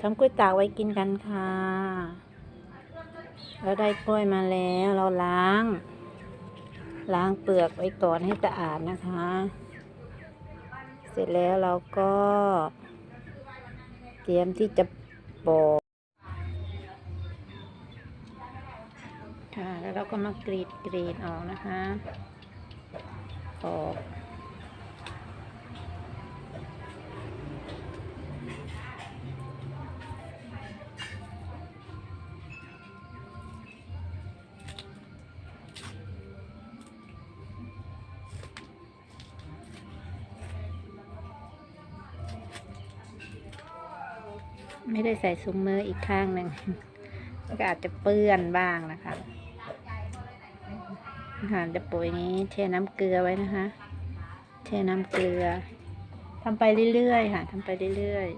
ทำกล้วยตากไว้กินกันค่ะ เราได้กล้วยมาแล้ว เราล้าง ล้างเปลือกไว้ก่อนให้สะอาดนะคะ เสร็จแล้วเราก็ เตรียมที่จะปอกค่ะ แล้วเราก็มากรีดกรีดออกนะคะปอก ไม่ได้ใส่ซุ้มมืออีกข้างหนึ่งก็อาจจะเปื้อนบ้างนะคะค่ะจะปุ๋ยนี้เทน้ำเกลือไว้นะคะเทน้ำเกลือทำไปเรื่อยๆค่ะทำไปเรื่อย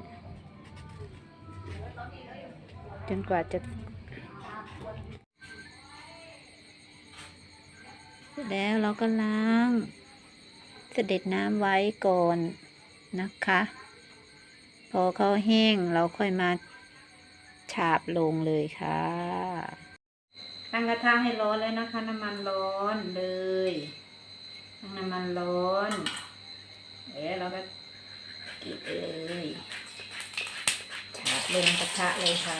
ๆจนกว่าจะเสร็จแล้วเราก็ล้างเสด็จน้ำไว้ก่อนนะคะ พอเขาแห้งเราค่อยมาฉาบลงเลยค่ะตั้งกระทะให้ร้อนแล้วนะคะ น้ำมันร้อนเลยตั้งน้ำมันร้อนเอ๊ะเราก็กรีดเลยฉาบลงกระทะเลยค่ะ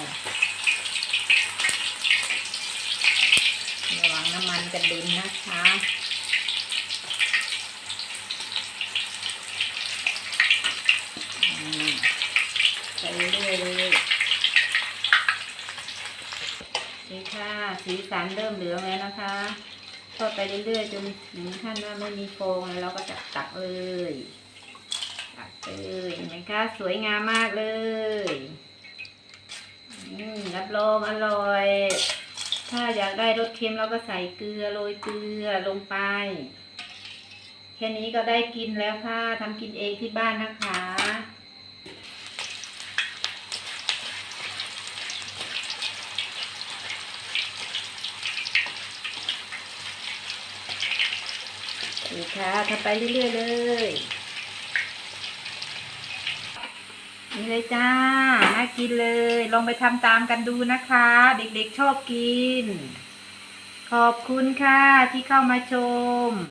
ระวังน้ำมันกระเด็นนะคะอืมไปเรื่อยๆเลยนี่ ค่ะ สีสันเริ่มเหลืองแล้วนะคะทอดไปเรื่อยๆจนถึงขั้นว่าไม่มีโฟองแล้วเราก็จะตักเลย ตักเลยเห็นไหมคะสวยงามมากเลยอืมรับรองอร่อย ถ้าอยากได้รสเค็มเราก็ใส่เกลือโรยเกลือลงไป แค่นี้ก็ได้กินแล้วค่ะทำกินเองที่บ้านนะคะ นี่ค่ะทำไปเรื่อยๆเลยนี่เลยจ้า น่ากินเลย ลองไปทำตามกันดูนะคะ เด็กๆชอบกิน ขอบคุณค่ะที่เข้ามาชม